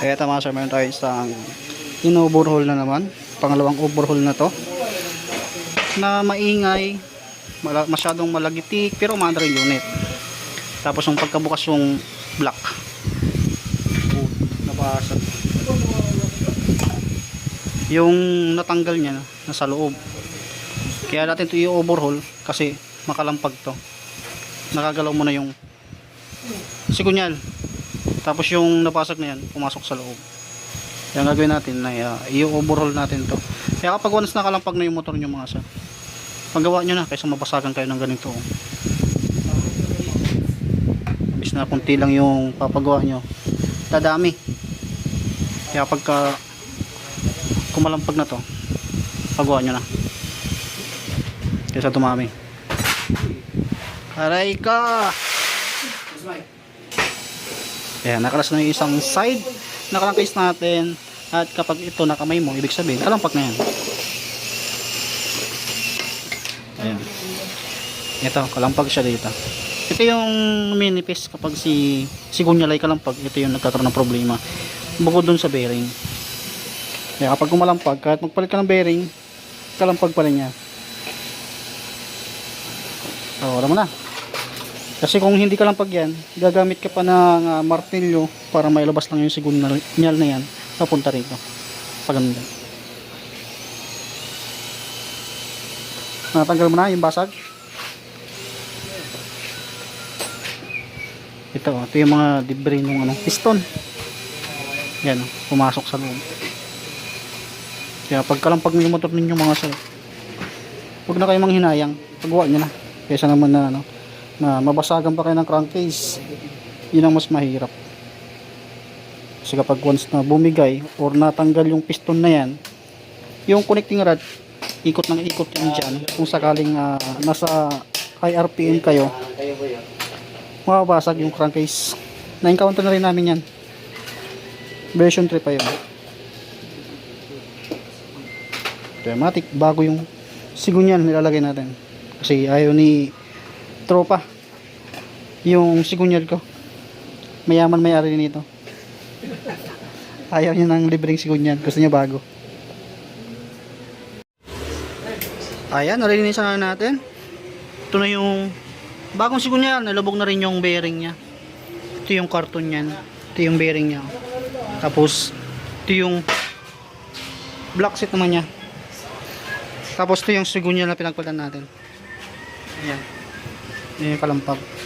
Kaya ito mga sir, meron tayo isang in-overhaul na naman. Pangalawang overhaul na to. Na maingay, masyadong malagitik, pero maandar yung unit. Tapos yung pagkabukas yung black. Oh, nabasag. Yung natanggal niya, nasa loob. Kaya natin ito i-overhaul kasi makalampag to. Nakagalaw mo na yung sigunyal. Tapos yung napasok na yan, pumasok sa loob. Yan gagawin natin na uh, i-overhaul natin to. Kaya kapag once nakalampag na yung motor nyo mga sa paggawa nyo na kaysa mabasagan kayo ng ganito. Bis na kunti lang yung papagawa nyo. Dadami. Kaya pagka kumalampag na to, pagawa nyo na. Kaysa dumami. Aray ka! Ayan, nakalas na yung isang side. Nakalangkis natin. At kapag ito nakamay mo, ibig sabihin, kalampak na yan. Ayan. Ito, kalampag siya dito. Ito yung minipis kapag si si Gunyalay kalampag, ito yung nagkakaroon ng problema. Bukod dun sa bearing. Kaya kapag kumalampag, kahit magpalit ka ng bearing, kalampag pa rin yan. So, alam mo na. Kasi kung hindi ka lang pag yan, gagamit ka pa ng ah, martilyo para mailabas lang yung signal na yan papunta rito. Pag ganun yan. Natanggal mo na yung basag. Ito, ito yung mga debris ng ano, piston. Yan, oh, pumasok sa loob. Kaya pagkalampag ng motor ninyo mga sir, huwag na kayo manghinayang. Pagawa nyo na. Kaysa naman na ano, na mabasagan pa kayo ng crankcase yun ang mas mahirap. Kasi kapag once na bumigay or natanggal yung piston na yan yung connecting rod ikot ng ikot yan dyan. Kung sakaling ah, nasa high RPM kayo mababasag yung crankcase. Na-encounter na rin namin yan. Version 3 pa yun. Automatic bago yung sigunyan nilalagay natin. Kasi ayaw ni tropa yung sigunyal ko. Mayaman may-ari nito. Ayaw niya ng libreng sigunyal gusto niya bago. Ayan narinisan na natin. Ito na yung bagong sigunyal nalubog na rin yung bearing niya. Ito yung karton niyan. Ito yung bearing niya. Tapos ito yung black set naman niya. Tapos ito yung sigunyal na pinagpalitan natin. Ayan. Yun yung kalampag.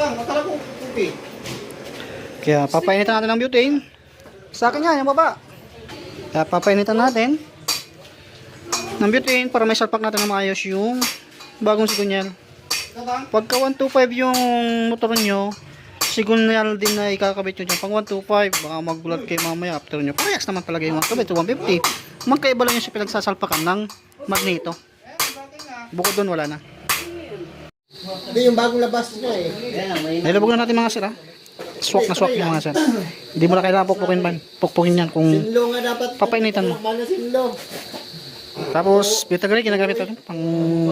Tang, matala ko puti. Kaya papainitan natin ng butane. Sa akin yan, yung baba. Kaya papainitan natin ng butane para may salpak natin na maayos yung bagong sigunyal. Pagka 125 yung motor nyo, sigunyal din na ikakabit nyo dyan. Pang 125, baka magulat kayo mamaya after nyo. Parehas naman talaga yung mga kabit, 150. Magkaiba lang yung sa pinagsasalpakan ng magneto. Bukod doon, wala na. Hindi yung bagong labas niya eh. Nailabog na natin mga sir ha. Swak na swak yung mga sir. Hindi mo na kailangan pukpukin ban. Pukpukin yan kung Sinlo nga dapat. papainitan mo. Paano sinlo? Tapos bitagray ginagamit natin pang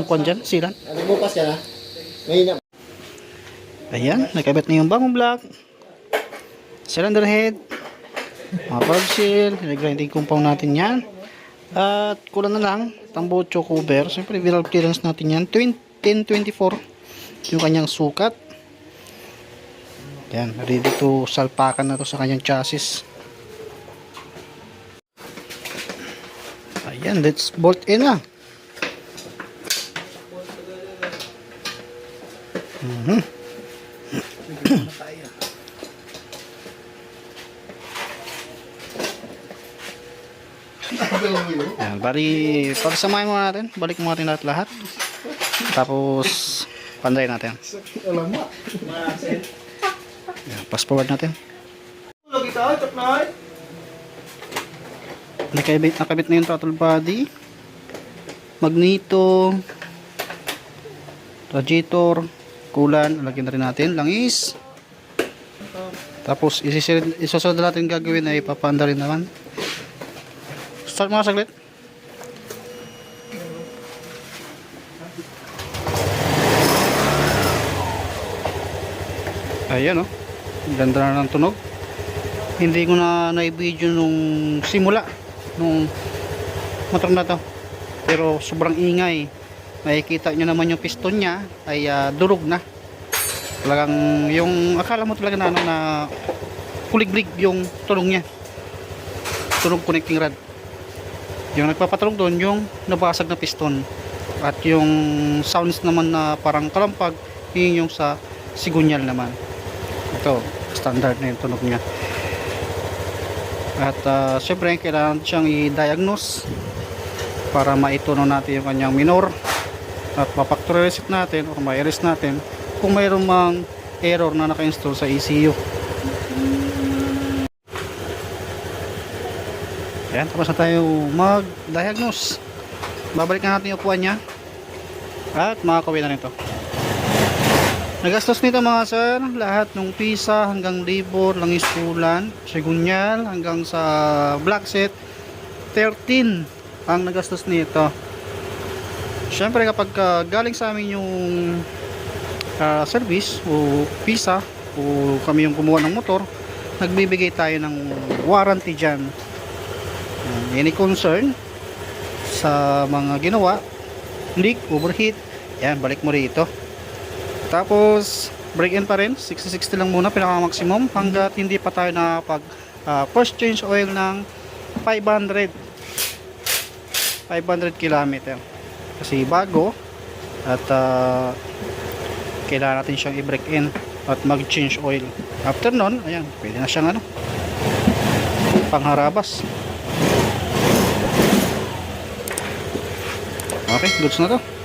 kwan dyan, silan. Ano bukas ka na? Ngayon na. Ayan, nakabit na yung bagong block. Cylinder head. Mga valve seal. Grinding compound natin yan. At kulang na lang. Tambocho cover. Siyempre viral clearance natin yan. 20 1024 yung kanyang sukat. Yan, ready to salpakan na to sa kanyang chassis. Ayan, let's bolt in na. Mhm. Yan, bali, pagsamahin mo natin, balik mo natin lahat-lahat. Tapos, panday natin. Alam mo. Yan, fast forward natin. Lagi tayo, chapnay. Nakabit, nakabit na yung throttle body. Magneto. Radiator. Kulan. Lagyan na rin natin. Langis. Tapos, isusunod na natin gagawin ay papanda rin naman. Start mga saglit. Ayan. Oh. Ganda na ng tunog. hindi ko na na-video nung simula nung motor na to pero sobrang ingay makikita nyo naman yung piston nya ay ah, durog na talagang yung akala mo talaga na, ano, na kuliglig yung tulong nya tunog connecting rod yung nagpapatulong doon yung nabasag na piston at yung sounds naman na parang kalampag yun yung sa sigunyal naman ito standard na yung tunog niya. At uh, syempre kailangan siyang i-diagnose para maituno natin yung kanyang minor at mapactory natin o ma-erase natin kung mayroong mang error na naka-install sa ECU yan tapos na tayo mag-diagnose. Babalik na natin yung upuan niya. At makakawin na nito Nagastos nito mga sir, lahat ng pisa hanggang libor, langis ulan, sigunyal hanggang sa black set, 13 ang nagastos nito. Siyempre kapag ah, galing sa amin yung ah, service o pisa o kami yung kumuha ng motor, nagbibigay tayo ng warranty dyan. Any concern sa mga ginawa, leak, overheat, yan, balik mo rito. Tapos, break in pa rin. 60-60 lang muna, pinaka-maximum. Hanggat hindi pa tayo nakapag ah, first change oil ng 500 500 km. Kasi bago at ah, kailangan natin siyang i-break in at mag-change oil. After nun, ayan, pwede na siyang ano, pangharabas. Okay, goods na to.